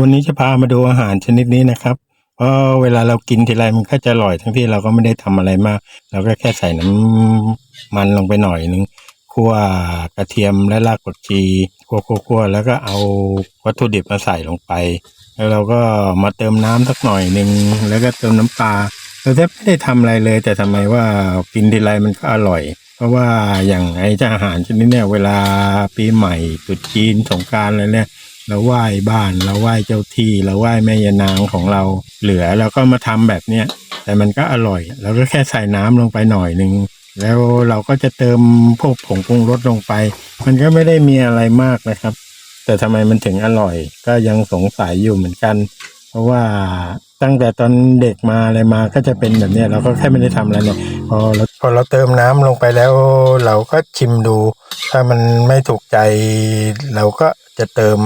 วันนี้จะพามาดูอาหารชนิดนี้นะครับ เพราะเวลาเรากินทีไรมันก็จะอร่อยทั้งที่เราก็ไม่ได้ทำอะไรมาก เราก็แค่ใส่น้ำมันลงไปหน่อยนึงคั่วกระเทียมและรากผักชีคั่วคั่วๆๆแล้วก็เอาวัตถุดิบมาใส่ลงไป แล้วเราก็มาเติมน้ำสักหน่อยหนึ่งแล้วก็เติมน้ำปลาเราแทบไม่ได้ทำอะไรเลย แต่ทำไมว่ากินทีไรมันก็อร่อย เพราะว่าอย่างไอ้เจ้าอาหารชนิดเนี้ยเวลาปีใหม่ตรุษจีนสงการอะไรเนี่ย เราไหว้บ้านเราไหว้เจ้าที่เราไหว้แม่ยานางของเราเหลือเราก็มาทำแบบเนี้ยแต่มันก็อร่อย เราก็แค่ใส่น้ำลงไปหน่อยหนึ่งแล้วเราก็จะเติมพวกผงปรุงรสลงไป มันก็ไม่ได้มีอะไรมากนะครับ แต่ทำไมมันถึงอร่อย ก็ยังสงสัยอยู่เหมือนกัน เพราะว่าตั้งแต่ตอนเด็กมาอะไรมาก็จะเป็นแบบเนี้ยเราก็แค่ไม่ได้ทำอะไรเลยพอเราพอเราเติมน้ำลงไปแล้ว เราก็ชิมดู ถ้ามันไม่ถูกใจเราก็ จะเติม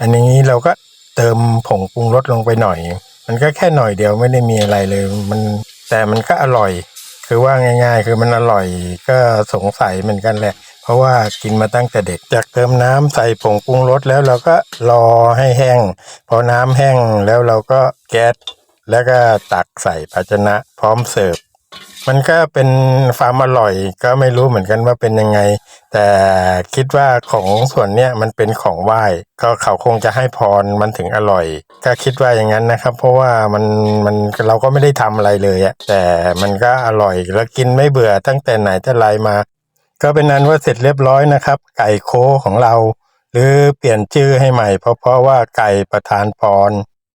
อันนี้เราก็เติมผงปรุงรสลงไปหน่อย มันก็แค่หน่อยเดียวไม่ได้มีอะไรเลย มันแต่มันก็อร่อย คือว่าง่าย ๆ คือมันอร่อยก็สงสัยเหมือนกันแหละ เพราะว่ากินมาตั้งแต่เด็ก จากเติมน้ำใส่ผงปรุงรสแล้วเราก็รอให้แห้ง พอน้ำแห้งแล้วเราก็แก๊สแล้วก็ตักใส่ภาชนะพร้อมเสิร์ฟ มันก็เป็นความอร่อย ก็ไม่รู้เหมือนกันว่าเป็นยังไง แต่คิดว่าของส่วนเนี้ยมันเป็นของไหว้ ก็เขาคงจะให้พรมันถึงอร่อย ก็คิดว่าอย่างนั้นนะครับ เพราะว่ามันมันเราก็ไม่ได้ทำอะไรเลยอะแต่มันก็อร่อยแล้วกินไม่เบื่อตั้งแต่ไหนแต่ไรมา ก็เป็นนั้นว่าเสร็จเรียบร้อยนะครับ ไก่โคของเรา หรือเปลี่ยนชื่อให้ใหม่ เพราะเพราะว่าไก่ประธานพร